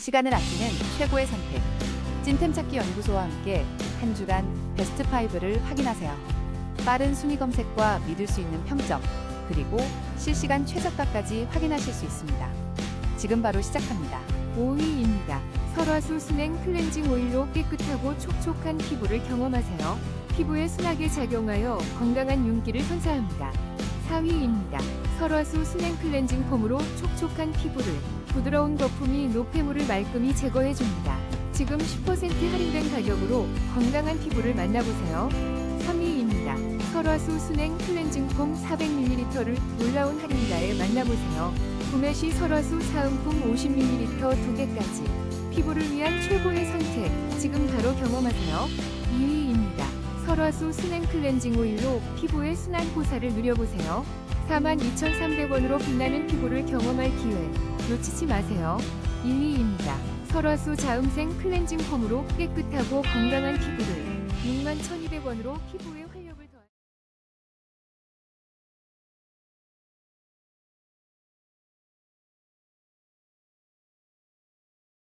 시간을 아끼는 최고의 선택. 찐템 찾기 연구소와 함께 한 주간 베스트 5를 확인하세요. 빠른 순위 검색과 믿을 수 있는 평점, 그리고 실시간 최저가까지 확인하실 수 있습니다. 지금 바로 시작합니다. 5위입니다. 설화수 순행 클렌징 오일로 깨끗하고 촉촉한 피부를 경험하세요. 피부에 순하게 작용하여 건강한 윤기를 선사합니다. 4위입니다. 설화수 순행 클렌징 폼으로 촉촉한 피부를 부드러운 거품이 노폐물을 말끔히 제거해줍니다. 지금 10% 할인된 가격으로 건강한 피부를 만나보세요. 3위입니다. 설화수 순행 클렌징 폼 400ml를 놀라운 할인가에 만나보세요. 구매 시 설화수 사은품 50ml 2개까지 피부를 위한 최고의 선택 지금 바로 경험하세요 2위입니다 설화수 순행 클렌징 오일로 피부의 순한 호사를 누려보세요. 42,300원으로 빛나는 피부를 경험할 기회 놓치지 마세요. 1위입니다. 설화수 자음생 클렌징 폼으로 깨끗하고 건강한 피부를 61,200원으로 피부에